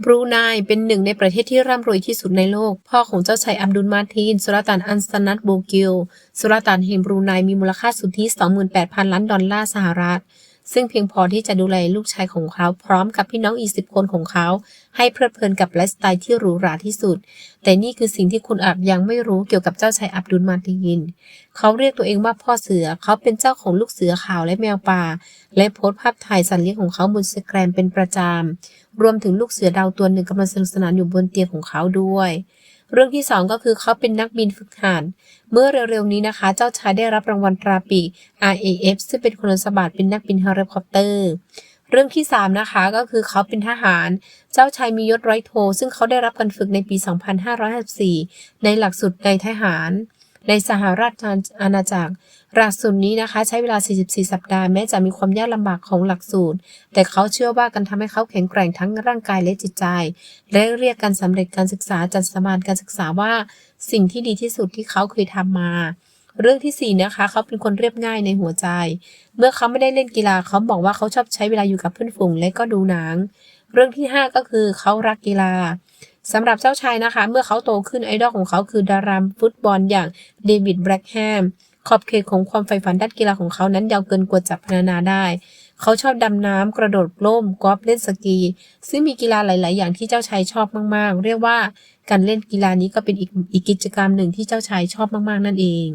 บรูไนเป็นหนึ่งในประเทศที่ร่ำรวยที่สุดในโลก พ่อของเจ้าชายอัมดุลมาทีน สุลต่านอันสนัตโบกิล สุลต่านแห่งบรูไนมีมูลค่าสุทธิ 28,000 ล้านดอลลาร์สหรัฐ ซึ่งเพียงพอที่จะดูแลลูกชายของเขา พร้อมกับพี่น้องอีกสิบคนของเขา ให้เพลิดเพลินกับไลฟ์สไตล์ที่หรูหราที่สุด แต่นี่คือสิ่งที่คุณอาจยังไม่รู้เกี่ยวกับเจ้าชายอับดุลมาทีน เขาเรียกตัวเองว่าพ่อเสือ เขาเป็นเจ้าของลูกเสือขาวและแมวป่า และโพสต์ภาพถ่ายสัตว์เลี้ยงของเขาบนสแกรมเป็นประจำ รวมถึงลูกเสือดาวตัวหนึ่งกำลังสนุกสนานอยู่บนเตียงของเขาด้วย เรื่องที่สองก็คือเขาเป็นนักบินฝึกหัดเมื่อเร็วๆนี้นะคะ เจ้าชายได้รับรางวัลตราปี RAF ซึ่งเป็นคุณสมบัติเป็นนักบินเฮลิคอปเตอร์เรื่องที่สามนะคะก็คือเขาเป็นทหาร เจ้าชายมียศร้อยโท ซึ่งเขาได้รับการฝึกในปี 2554 ในหลักสูตรในทหาร ในสหราชอาณาจักร หลักสูตรนี้นะคะ ใช้เวลา 44 สัปดาห์แม้จะมีความยากลำบากของหลักสูตร แต่เขาเชื่อว่าการทำให้เขาแข็งแกร่งทั้งร่างกายและจิตใจ และเรียกการสำเร็จการศึกษาจัดสมานการศึกษาว่าสิ่งที่ดีที่สุดที่เขาเคยทำมาเรื่องที่สี่นะคะเขาเป็นคนเรียบง่ายในหัวใจ เมื่อเขาไม่ได้เล่นกีฬาเขาบอกว่าเขาชอบใช้เวลาอยู่กับเพื่อนฝูงและก็ดูหนัง เรื่องที่ห้าก็คือเขารักกีฬา สำหรับเจ้าชายนะคะ เมื่อเขาโตขึ้นไอดอลของเขาคือดารามฟุตบอลอย่างเดวิดแบล็กแฮมขอบเขตของความใฝ่ฝันด้านกีฬาของเขานั้นยาวเกินกว่าจะพรรณนาได้ เขาชอบดำน้ำกระโดดล่มกอล์ฟเล่นสกี ซึ่งมีกีฬาหลาย ๆ อย่างที่เจ้าชายชอบมาก ๆ เรียกว่าการเล่นกีฬานี้ก็เป็นอีกอีกกิจกรรมหนึ่งที่เจ้าชายชอบมาก ๆ นั่นเอง